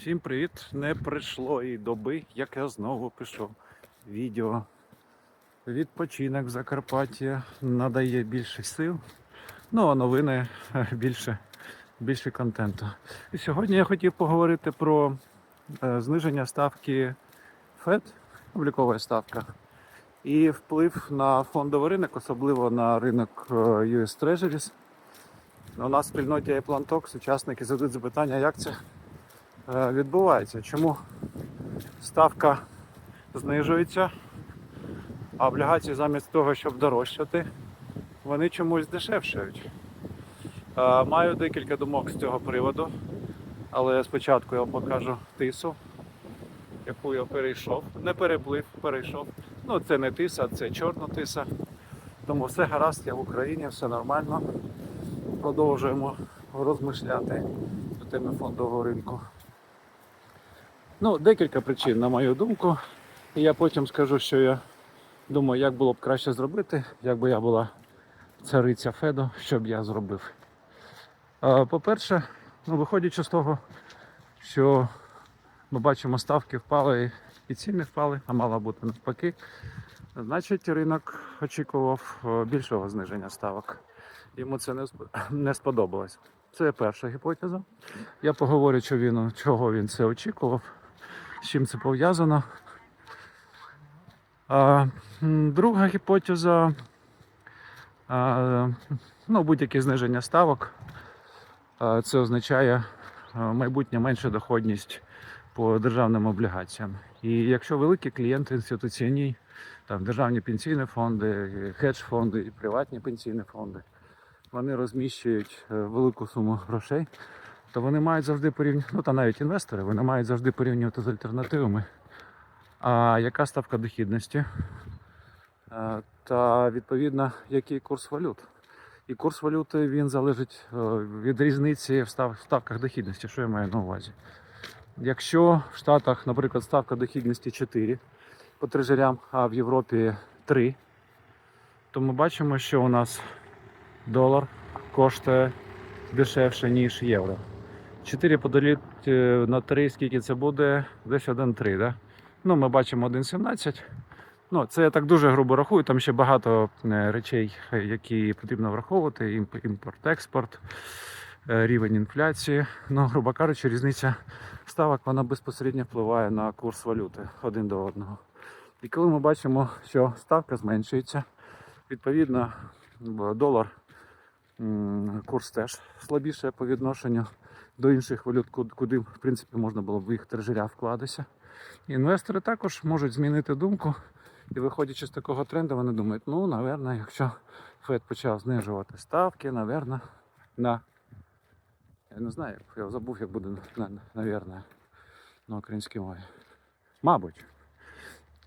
Всім привіт! Не прийшло і доби, як я знову пишу відео. Відпочинок в Закарпатті надає більше сил. Ну а новини е, більше, більше контенту. І сьогодні я хотів поговорити про е, зниження ставки FED, облікова ставка, і вплив на фондовий ринок, особливо на ринок е, US Treasuries. У нас в спільноті iPlanTalks учасники задають запитання, як це відбувається, чому ставка знижується, а облігації замість того, щоб дорожчати, вони чомусь дешевшають. Е, Маю декілька думок з цього приводу, але спочатку я покажу тису, яку я перейшов. Не переплив, перейшов. Ну, це не тиса, це чорна тиса. Тому все гаразд, я в Україні, все нормально. Продовжуємо розмишляти на теми фондового ринку. Ну, декілька причин, на мою думку. І я потім скажу, що я думаю, як було б краще зробити, якби я була цариця Феду, що б я зробив. По-перше, ну, виходячи з того, що ми бачимо, ставки впали і ціни впали, а мало бути навпаки. Значить, ринок очікував е, більшого зниження ставок. Йому це не не сподобалось. Це перша гіпотеза. Я поговорю, що він, чого він це очікував, з чим це пов'язано. Друга гіпотеза ну, будь-яке зниження ставок. Це означає а, майбутнє менша доходність по державним облігаціям. І якщо великі клієнти інституційні, там державні пенсійні фонди, хедж-фонди і приватні пенсійні фонди, вони розміщують е, велику суму грошей, то вони мають завжди порівнювати, ну та навіть інвестори, вони мають завжди порівнювати з альтернативами. А яка ставка дохідності? Е, Та відповідно, який курс валют. І курс валюти він залежить е, від різниці в ставках дохідності, що я маю на увазі. Якщо в Штатах, наприклад, ставка дохідності 4 по трежерям, а в Європі 3, то ми бачимо, що у нас долар коштує дешевше, ніж євро. 4 поділити е, на 3, скільки це буде? Десь 1,3, да? Ну, ми бачимо 1,17. Ну, це я так дуже грубо рахую, там ще багато е, речей, е, які потрібно враховувати: імпорт, експорт, рівень інфляції. Ну, грубо кажучи, різниця ставок вона безпосередньо впливає на курс валюти один до одного. І коли ми бачимо, що ставка зменшується, відповідно долар курс теж слабіше по відношенню до інших валют, куди в принципі можна було б їх трежеря вкладатися. Інвестори також можуть змінити думку. І виходячи з такого тренду, вони думають, ну, напевно, якщо Фед почав знижувати ставки, напевно, на. Я не знаю, я забув, як буде на, на, українській мові. Мабуть.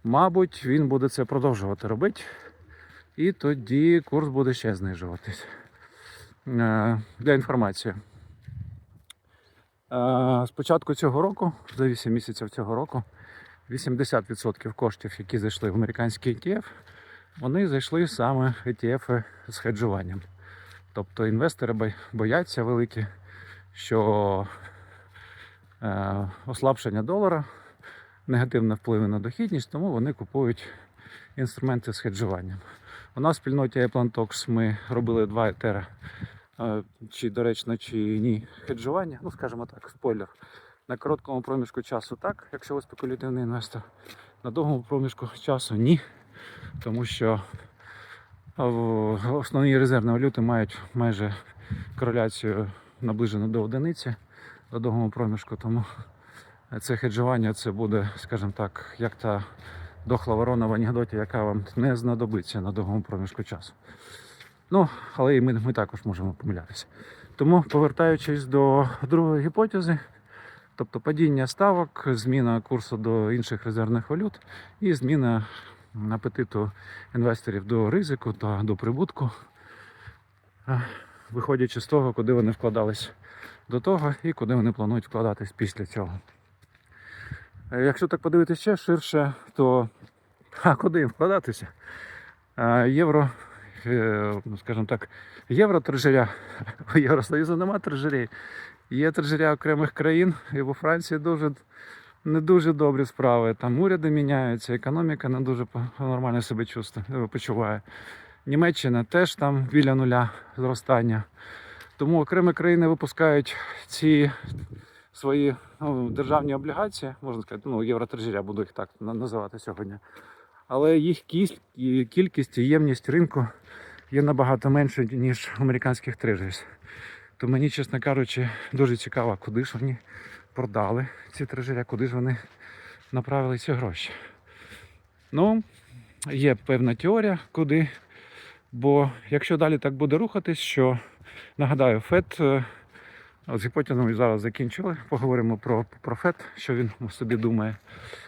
Мабуть, він буде це продовжувати робити. І тоді курс буде ще знижуватись. Е, Для інформації. Е, З початку цього року, за 8 місяців цього року, 80% коштів, які зайшли в американський ETF, вони зайшли саме ETF з хеджуванням. Тобто інвестори бояться великі, що е, ослабшення долара негативно впливе на дохідність, тому вони купують інструменти з хеджуванням. У нас в спільноті iPlanTalks ми робили два етера, чи доречно, чи ні, хеджування. Ну, скажімо так, спойлер. На короткому проміжку часу так, якщо ви спекулятивний інвестор. На довгому проміжку часу ні. Тому що основні резервні валюти мають майже кореляцію наближену до одиниці на довгому проміжку. Тому це хеджування це буде, скажімо так, як та дохла ворона в анекдоті, яка вам не знадобиться на довгому проміжку часу. Ну, але і ми, ми також можемо помилятися. Тому, повертаючись до другої гіпотези, тобто падіння ставок, зміна курсу до інших резервних валют і зміна апетиту інвесторів до ризику та до прибутку, е, виходячи з того, куди вони вкладались до того і куди вони планують вкладатись після цього. Е, Якщо так подивитися ще ширше, то а куди їм вкладатися? Е, Євро, скажімо так, євро трежеря, у Євросоюзу нема трежерей. Є трежеря окремих країн, і во Франції дуже не дуже добрі справи. Там уряди міняються, економіка не дуже нормально себе е, почуває. Німеччина теж там біля нуля зростання. Тому окремі країни випускають ці свої ну, державні облігації, можна сказати, ну, євротрежеря, буду їх так називати сьогодні. Але їх кількість і ємність ринку є набагато менше, ніж американських трежерів. То мені, чесно кажучи, дуже цікаво, куди ж вони продали ці трежеря, куди ж вони направили ці гроші. Ну, є певна теорія, куди. Бо якщо далі так буде рухатись, що нагадаю, ФЕД з гіпотезами зараз закінчили. Поговоримо про, про ФЕД, що він собі думає.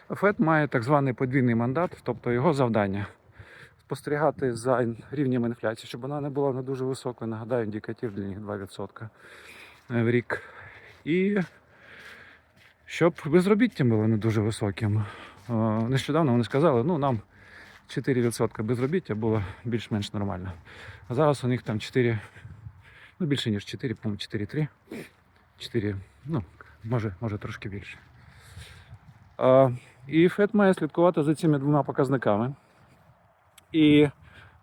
ФЕД має так званий подвійний мандат, тобто його завдання спостерігати за рівнем інфляції, щоб вона не була не дуже високою. Нагадаю, індикатив для них 2% в рік. І щоб безробіття було не дуже високим. Е, Нещодавно вони сказали, ну нам 4% безробіття було більш-менш нормально. А зараз у них там 4, ну більше ніж 4, по-моєму, 4,3. 4, ну, може, може трошки більше. А, і ФЕД має слідкувати за цими двома показниками. І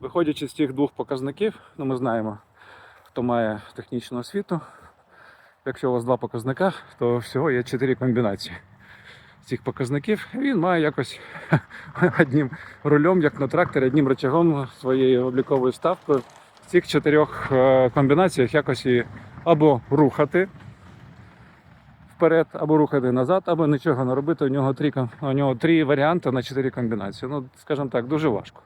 виходячи з цих двох показників, ну ми знаємо, хто має технічну освіту. Якщо у вас два показника, то всього є чотири комбінації цих показників. Він має якось одним рулем, як на тракторі, одним рычагом своєю обліковою ставкою цих чотирьох е, комбінаціях якось її або рухати вперед, або рухати назад, або нічого не робити. У нього три, у нього три варіанти на чотири комбінації. Ну, скажімо так, дуже важко.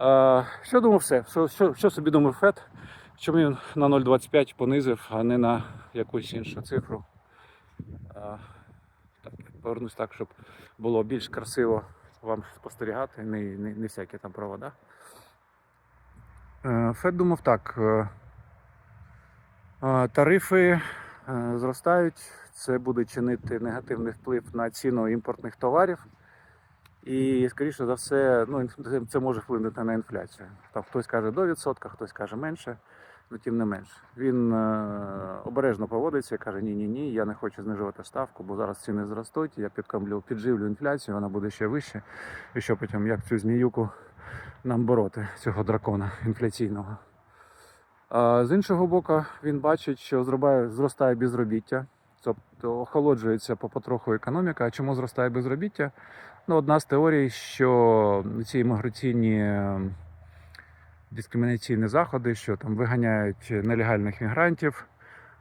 Е, Що думав все? Що, що, що собі думав Фед? Чому він на 0,25 понизив, а не на якусь іншу цифру? Е, Так, повернусь так, щоб було більш красиво вам спостерігати, не, не, не всякі там провода. Е, Фед думав так. е, е, Тарифи зростають, це буде чинити негативний вплив на ціну імпортних товарів. І, скоріше за все, ну, це може вплинути на інфляцію. Там хтось каже до відсотка, хтось каже менше, ну тим не менше. Він обережно поводиться і каже: ні, ні, я не хочу знижувати ставку, бо зараз ціни зростуть, я підкомлю, підживлю інфляцію, вона буде ще вище. І що потім, як цю зміюку нам бороти, цього дракона інфляційного. З іншого боку, він бачить, що зростає, безробіття, тобто охолоджується по потроху економіка. А чому зростає безробіття? Ну, одна з теорій, що ці імміграційні е, дискримінаційні заходи, що там виганяють нелегальних мігрантів,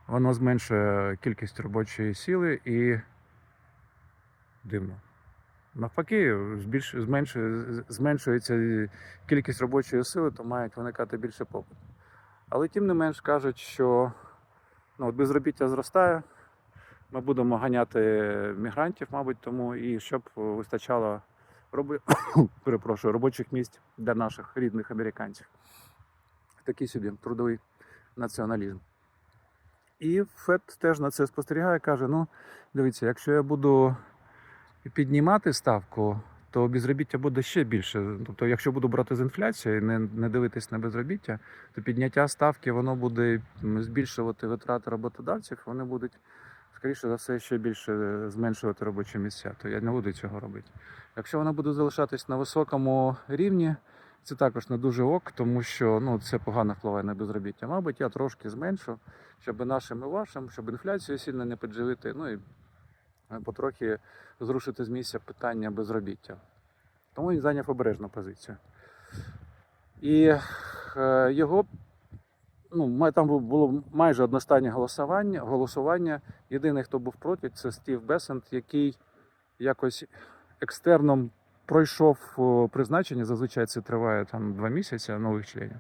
воно зменшує кількість робочої сили і дивно. Навпаки, збільш, зменшує, зменшується кількість робочої сили, то мають виникати більше попит. Але тим не менш кажуть, що ну, от безробіття зростає, ми будемо ганяти мігрантів, мабуть, тому і щоб вистачало роби... перепрошую, робочих місць для наших рідних американців. Такий собі трудовий націоналізм. І ФЕД теж на це спостерігає, каже: ну, дивіться, якщо я буду піднімати ставку, то безробіття буде ще більше. Тобто, якщо буду брати з інфляції, не, не дивитись на безробіття, то підняття ставки воно буде збільшувати витрати роботодавців, вони будуть, скоріше за все, ще більше зменшувати робочі місця. То я не буду цього робити. Якщо вона буде залишатись на високому рівні, це також не дуже ок, тому що ну, це погано впливає на безробіття. Мабуть, я трошки зменшу, щоб нашим і вашим, щоб інфляцію сильно не підживити. Ну і е, потрохи зрушити з місця питання безробіття. Тому він зайняв обережну позицію. І е, його ну, там було майже одностайне голосування. голосування. Єдиний, хто був проти, це Стів Бесент, який якось екстерном пройшов призначення. Зазвичай це триває там два місяці нових членів.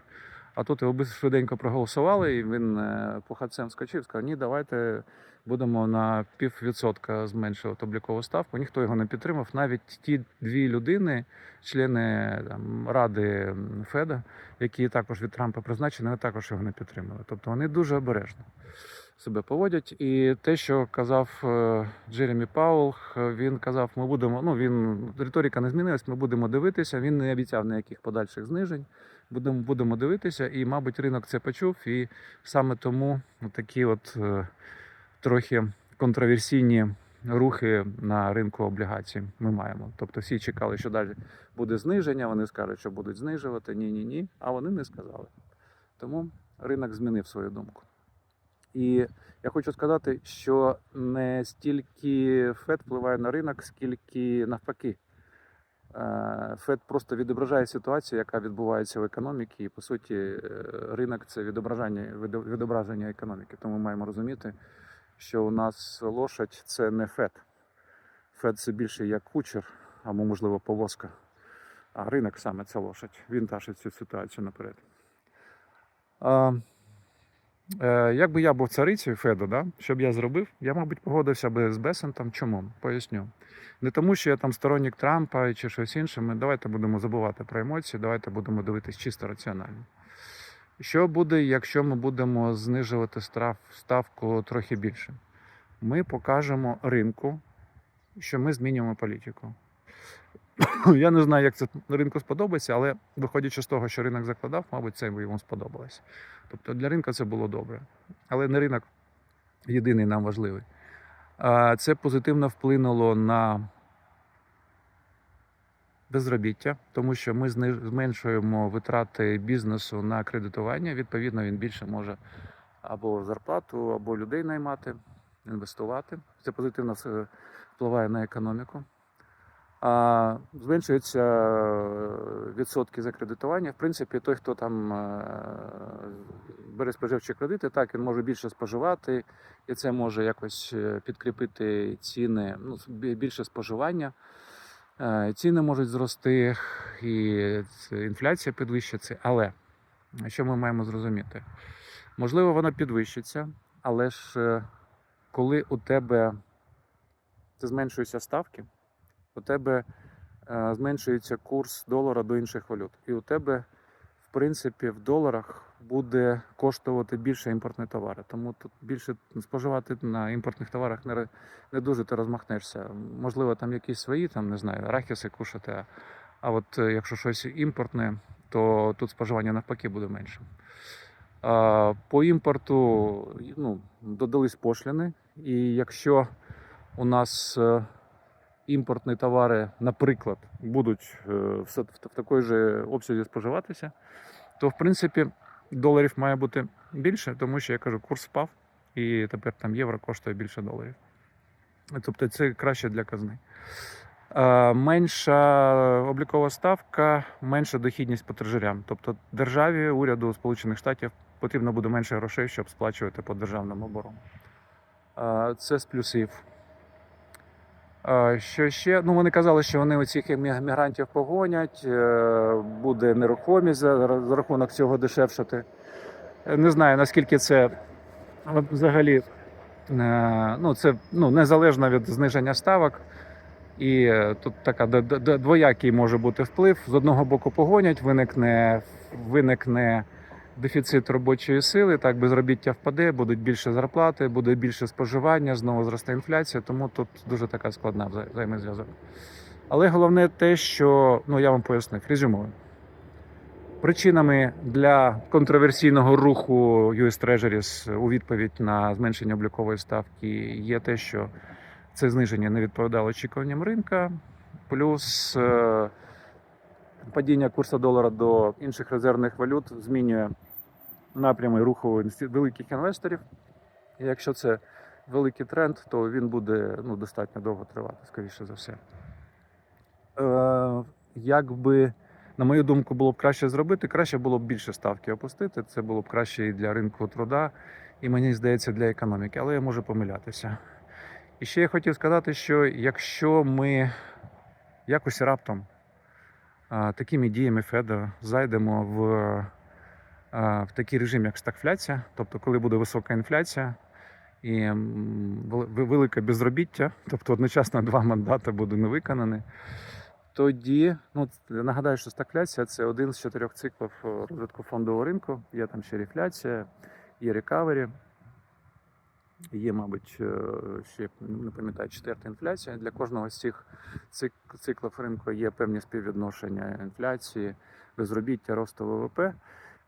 А тут його швиденько проголосували, і він е, похадцем скочив, сказав, ні, давайте будемо на піввідсотка зменшувати облікову ставку. Ніхто його не підтримав. Навіть ті дві людини, члени там, ради Феда, які також від Трампа призначені, вони також його не підтримали. Тобто вони дуже обережно. Себе поводять. І те, що казав е, Джеремі Паул, е, він казав, ми будемо, ну він риторика не змінилась, ми будемо дивитися. Він не обіцяв ніяких подальших знижень. Будемо, будемо дивитися, і, мабуть, ринок це почув. І саме тому такі от е, трохи контроверсійні рухи на ринку облігацій ми маємо. Тобто всі чекали, що далі буде зниження. Вони скажуть, що будуть знижувати. Ні, ні, ні. А вони не сказали. Тому ринок змінив свою думку. І я хочу сказати, що не стільки ФЕД впливає на ринок, скільки навпаки. Е, ФЕД просто відображає ситуацію, яка відбувається в економіці, і по суті, е, ринок це відображення, відображення економіки. Тому ми маємо розуміти, що у нас лошадь це не ФЕД. ФЕД це більше як кучер, або, можливо, повозка. А ринок саме це лошадь. Він тащить цю ситуацію наперед. Е, якби я був царицею Феду, да, що б я зробив, я, мабуть, погодився би з Бесентом. Чому? Поясню. Не тому, що я там сторонник Трампа чи щось інше. Ми давайте будемо забувати про емоції, давайте будемо дивитись чисто раціонально. Що буде, якщо ми будемо знижувати став, ставку трохи більше? Ми покажемо ринку, що ми змінюємо політику. Я не знаю, як це ринку сподобається, але виходячи з того, що ринок закладав, мабуть, це йому сподобалося. Тобто для ринку це було добре. Але не ринок єдиний нам важливий. Це позитивно вплинуло на безробіття, тому що ми зменшуємо витрати бізнесу на кредитування. Відповідно, він більше може або зарплату, або людей наймати, інвестувати. Це позитивно впливає на економіку. Зменшуються е, відсотки за кредитування. В принципі, той, хто там е, бере споживчі кредити, так він може більше споживати, і це може якось е, підкріпити ціни, ну, більше споживання. Ціни можуть зрости, і інфляція підвищиться. Але що ми маємо зрозуміти? Можливо, вона підвищиться, але ж коли у тебе це зменшуються ставки, у тебе е, зменшується курс долара до інших валют. І у тебе, в принципі, в доларах буде коштувати більше імпортні товари. Тому тут більше споживати на імпортних товарах не, не дуже ти розмахнешся. Можливо, там якісь свої, там, не знаю, арахіси кушати. А, от е, якщо щось імпортне, то тут споживання навпаки буде менше. По імпорту ну, додались пошліни, і якщо у нас е, імпортні товари, наприклад, будуть е, в, такій же обсязі споживатися, то в принципі доларів має бути більше, тому що я кажу, курс впав, і тепер там євро коштує більше доларів. Тобто це краще для казни. Е, Менша облікова ставка, менша дохідність по трежерям. Тобто державі, уряду Сполучених Штатів потрібно буде менше грошей, щоб сплачувати по державному оборону. Е, Це з плюсів. Що ще? Ну, вони казали, що вони оцих мігрантів погонять, е, буде нерухомість за, рахунок цього дешевшати. Е, Не знаю, наскільки це взагалі е, ну, це ну, незалежно від зниження ставок. І тут така двоякий може бути вплив. З одного боку погонять, виникне, виникне дефіцит робочої сили, так безробіття впаде, будуть більше зарплати, буде більше споживання, знову зросте інфляція, тому тут дуже така складна вза- взаємозв'язок. Але головне те, що ну я вам пояснив, резюмую. Причинами для контроверсійного руху US Treasuries у відповідь на зменшення облікової ставки є те, що це зниження не відповідало очікуванням ринка, плюс е, падіння курсу долара до інших резервних валют змінює напрями руху великих інвесторів. І якщо це великий тренд, то він буде ну, достатньо довго тривати, скоріше за все. Е, як би, на мою думку, було б краще зробити, краще було б більше ставки опустити. Це було б краще і для ринку труда, і мені здається, для економіки, але я можу помилятися. І ще я хотів сказати, що якщо ми якось раптом такими діями Феда зайдемо в, в такий режим, як стагфляція, тобто коли буде висока інфляція і велике безробіття, тобто одночасно два мандати буде не виконані, тоді, ну нагадаю, що стагфляція це один з чотирьох циклів е, розвитку фондового ринку. Є там ще рефляція, є рекавері. Є, мабуть, е, ще не пам'ятаю, четверта інфляція. Для кожного з цих циклів ринку є певні співвідношення інфляції, безробіття, росту ВВП.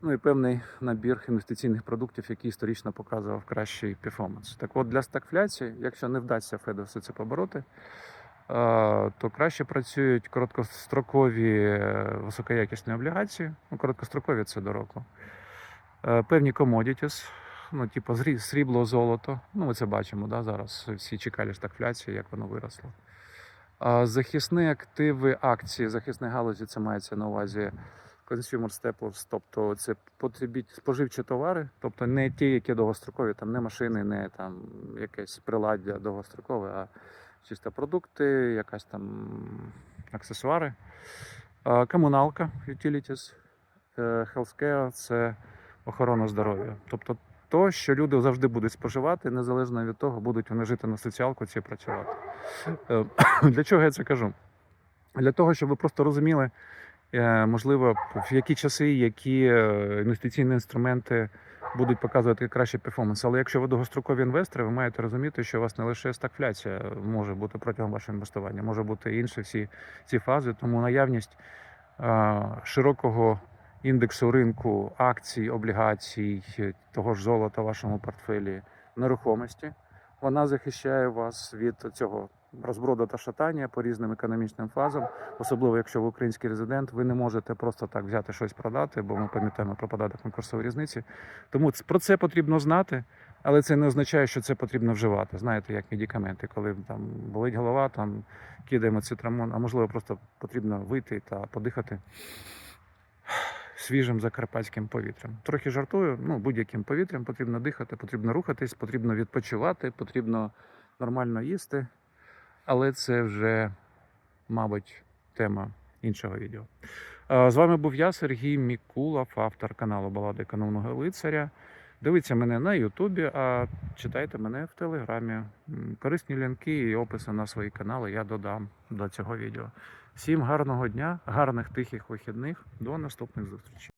Ну і певний набір інвестиційних продуктів, який історично показував кращий перформанс. Так от для стагфляції, якщо не вдасться Феду все це побороти, е, то краще працюють короткострокові е, високоякісні облігації. Ну, короткострокові це до року. Е, Певні commodities, ну, типу срібло, золото. Ну, ми це бачимо да, зараз. Всі чекали стагфляції, як воно виросло. Захисні активи акції, захисні галузі, це мається на увазі consumer staples, тобто це потребіть споживчі товари, тобто не ті, які довгострокові, там не машини, не там якесь приладдя довгострокове, а чисто продукти, якась там аксесуари. Комуналка, utilities, е, healthcare – це охорона здоров'я. Тобто то, що люди завжди будуть споживати, незалежно від того, будуть вони жити на соціалку чи працювати. Е, Для чого я це кажу? Для того, щоб ви просто розуміли, можливо, в які часи, які е, інвестиційні інструменти будуть показувати кращий перформанс. Але якщо ви довгострокові інвестори, ви маєте розуміти, що у вас не лише стагфляція може бути протягом вашого інвестування, може бути інші всі ці фази. Тому наявність е, широкого індексу ринку акцій, облігацій, е, того ж золота в вашому портфелі, нерухомості, вона захищає вас від цього розброду та шатання по різним економічним фазам, особливо якщо ви український резидент, ви не можете просто так взяти щось продати, бо ми пам'ятаємо про податок на курсові різниці. Тому про це потрібно знати, але це не означає, що це потрібно вживати. Знаєте, як медикаменти, коли там болить голова, там кидаємо цитрамон, а можливо, просто потрібно вийти та подихати свіжим закарпатським повітрям. Трохи жартую, ну будь-яким повітрям потрібно дихати, потрібно рухатись, потрібно відпочивати, потрібно нормально їсти. Але це вже, мабуть, тема іншого відео. З вами був я, Сергій Мікулов, автор каналу Балади Економного лицаря. Дивіться мене на Ютубі, а читайте мене в Телеграмі. Корисні лінки і описи на свої канали я додам до цього відео. Всім гарного дня, гарних тихих вихідних. До наступних зустрічей.